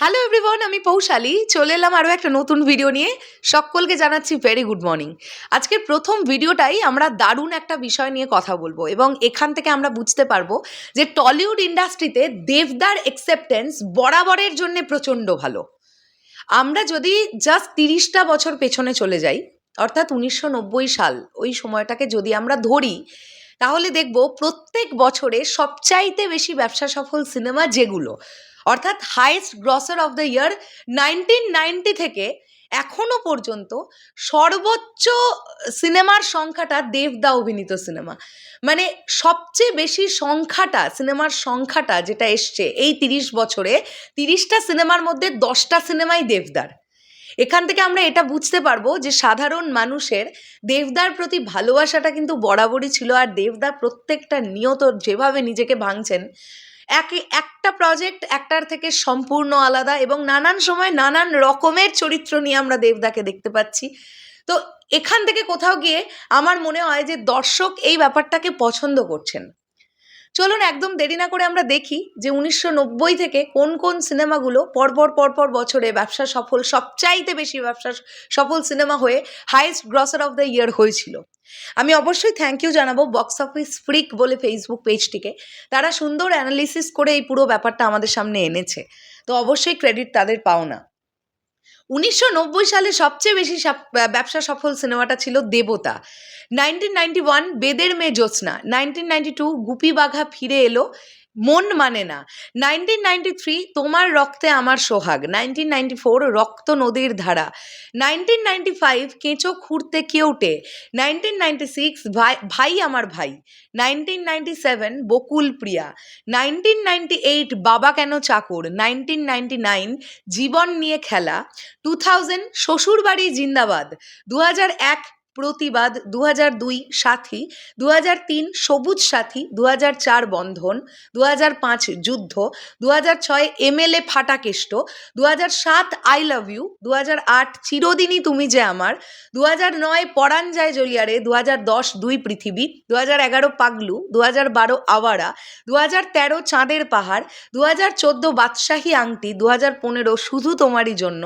Hello everyone আমি পৌশালী। চলে এলাম আরও একটা নতুন ভিডিও নিয়ে। সকলকে জানাচ্ছি ভেরি গুড মর্নিং আজকের প্রথম ভিডিওটাই আমরা দারুণ একটা বিষয় নিয়ে কথা বলব এবং এখান থেকে আমরা বুঝতে পারব যে টলিউড ইন্ডাস্ট্রিতে দেবদার অ্যাকসেপ্টেন্স বরাবরের জন্য প্রচণ্ড ভালো। আমরা যদি জাস্ট তিরিশটা বছর পেছনে চলে যাই, অর্থাৎ উনিশশো নব্বই সাল, ওই সময়টাকে যদি আমরা ধরি, তাহলে দেখব প্রত্যেক বছরে সবচাইতে বেশি ব্যবসা সফল সিনেমা যেগুলো অর্থাৎ highest grosser of the year nineteen ninety থেকে এখনও পর্যন্ত সর্বোচ্চ সিনেমার সংখ্যাটা দেবদা অভিনীত সিনেমা মানে সবচেয়ে বেশি সংখ্যাটা সিনেমার সংখ্যাটা যেটা এসছে এই তিরিশ বছরে, তিরিশটা সিনেমার মধ্যে দশটা সিনেমাই দেবদার এখান থেকে আমরা এটা বুঝতে পারব যে সাধারণ মানুষের দেবদার প্রতি ভালোবাসাটা কিন্তু বরাবরই ছিল, আর দেবদা প্রত্যেকটা নিয়ত যেভাবে নিজেকে ভাঙছেন একে একটা প্রজেক্ট একটার থেকে সম্পূর্ণ আলাদা এবং নানান সময় নানান রকমের চরিত্র নিয়ে আমরা দেবদাকে দেখতে পাচ্ছি। তো এখান থেকে কোথাও গিয়ে আমার মনে হয় যে দর্শক এই ব্যাপারটাকে পছন্দ করছেন। চলুন একদম দেরি না করে আমরা দেখি যে উনিশশো নব্বই থেকে কোন কোন সিনেমাগুলো পরপর পরপর বছরে ব্যবসা সফল, সবচাইতে বেশি ব্যবসা সফল সিনেমা হয়ে highest grosser of the year হয়েছিল। আমি অবশ্যই থ্যাংক ইউ জানাব বক্স অফিস ফ্রিক বলে ফেসবুক পেজটিকে তারা সুন্দর অ্যানালিসিস করে এই পুরো ব্যাপারটা আমাদের সামনে এনেছে। তো অবশ্যই ক্রেডিট তাদের পাওনা। উনিশশো নব্বই সালে সবচেয়ে বেশি ব্যবসা সফল সিনেমাটা ছিল দেবতা। Nineteen ninety one Beder Meye Jyotsna. Nineteen ninety two Goopy Bagha Phire Elo. মন মানে না। নাইনটিন নাইনটি থ্রি তোমার রক্তে আমার সোহাগ নাইনটিন নাইনটি ফোর রক্ত নদীর ধারা নাইনটিন নাইনটি ফাইভ কেঁচো খুঁড়তে কেউটে nineteen ninety six Bhai Amar Bhai nineteen ninety seven Bakul Priya nineteen ninety eight Baba Keno Chakor nineteen ninety nine জীবন নিয়ে খেলা টু থাউজেন্ড শ্বশুরবাড়ি জিন্দাবাদ দু হাজার এক প্রতিবাদ দু হাজার দুই সাথী দু হাজার তিন সবুজ সাথী দু হাজার চার বন্ধন দু হাজার পাঁচ যুদ্ধ দু হাজার ছয় এমএলএ ফাটাকেষ্ট দু হাজার সাত আই লাভ ইউ দু হাজার আট চিরদিনই তুমি যে আমার দু হাজার নয় পরাণ যায় জলিয়ারে দু হাজার দশ দুই পৃথিবী দু এগারো পাগলু দু হাজার বারো আওয়ারা দু হাজার তেরো চাঁদের পাহাড় দু হাজার চোদ্দ বাদশাহী আংটি দু হাজার পনেরো শুধু তোমারই জন্য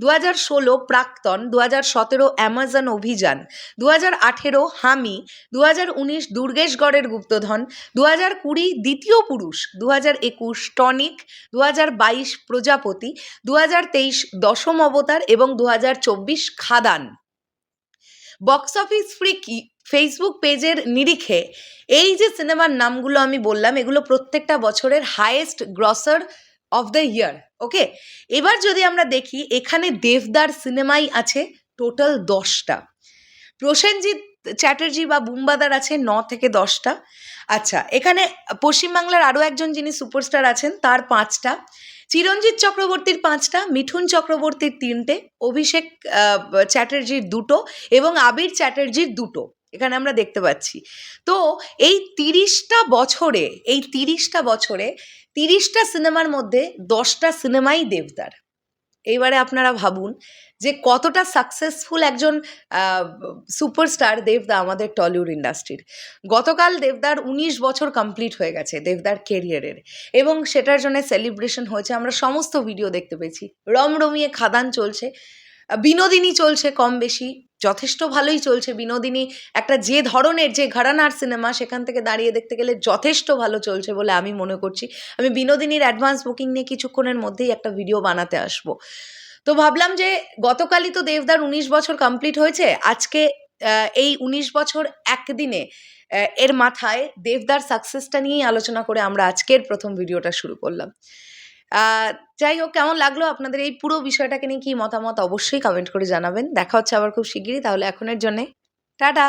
দু হাজার ষোলো প্রাক্তন দু হাজার সতেরো অ্যামাজন অভিযান দু হাজার আঠেরো হামি দু হাজার উনিশ দুর্গেশগড়ের গুপ্তধন দু হাজার কুড়ি দ্বিতীয় পুরুষ দু হাজার একুশ টনিক দু হাজার বাইশ প্রজাপতি দু হাজার তেইশ দশম অবতার এবং দু হাজার চব্বিশ খাদান। বক্স অফিস ফ্রি কি, ফেসবুক পেজের নিরিখে এই যে সিনেমার নামগুলো আমি বললাম, এগুলো প্রত্যেকটা বছরের highest grosser of the year, okay? এবার যদি আমরা দেখি, এখানে দেবদার সিনেমাই আছে টোটাল দশটা। প্রসেনজিৎ চ্যাটার্জি বা বুম্বাদার আছে ন থেকে দশটা। আচ্ছা এখানে পশ্চিমবাংলার আরও একজন যিনি সুপারস্টার আছেন, তার পাঁচটা। চিরঞ্জিত চক্রবর্তীর পাঁচটা, মিঠুন চক্রবর্তীর তিনটে, অভিষেক চ্যাটার্জির দুটো এবং আবির চ্যাটার্জির দুটো। এখানে আমরা দেখতে পাচ্ছি। তো এই তিরিশটা বছরে, এই তিরিশটা বছরে তিরিশটা সিনেমার মধ্যে দশটা সিনেমাই দেবদার। এইবারে আপনারা ভাবুন যে কতটা সাকসেসফুল একজন সুপারস্টার দেবদা আমাদের টলিউড ইন্ডাস্ট্রির গতকাল দেবদার উনিশ বছর কমপ্লিট হয়ে গেছে দেবদার কেরিয়ারের এবং সেটার জন্য সেলিব্রেশন হয়েছে। আমরা সমস্ত ভিডিও দেখতে পেয়েছি। রমরমিয়ে খাদান চলছে, বিনোদিনী চলছে কম বেশি, যথেষ্ট ভালোই চলছে। বিনোদিনী একটা যে ধরনের, যে ঘরানার সিনেমা সেখান থেকে দাঁড়িয়ে দেখতে গেলে যথেষ্ট ভালো চলছে বলে আমি মনে করছি। আমি বিনোদিনীর অ্যাডভান্স বুকিং নিয়ে কিছুক্ষণের মধ্যেই একটা ভিডিও বানাতে আসব। তো ভাবলাম যে গতকালই তো দেবদার উনিশ বছর কমপ্লিট হয়েছে। আজকে এই উনিশ বছর একদিনে এর মাথায় দেবদার সাকসেসটা নিয়েই আলোচনা করে আমরা আজকের প্রথম ভিডিওটা শুরু করলাম। যাই হোক, কেমন লাগল আপনাদের এই পুরো বিষয়টাকে নিয়ে কি মতামত অবশ্যই কমেন্ট করে জানাবেন। দেখা হচ্ছে আবার খুব শিগগিরই, তাহলে এখনের জন্যে। টাটা!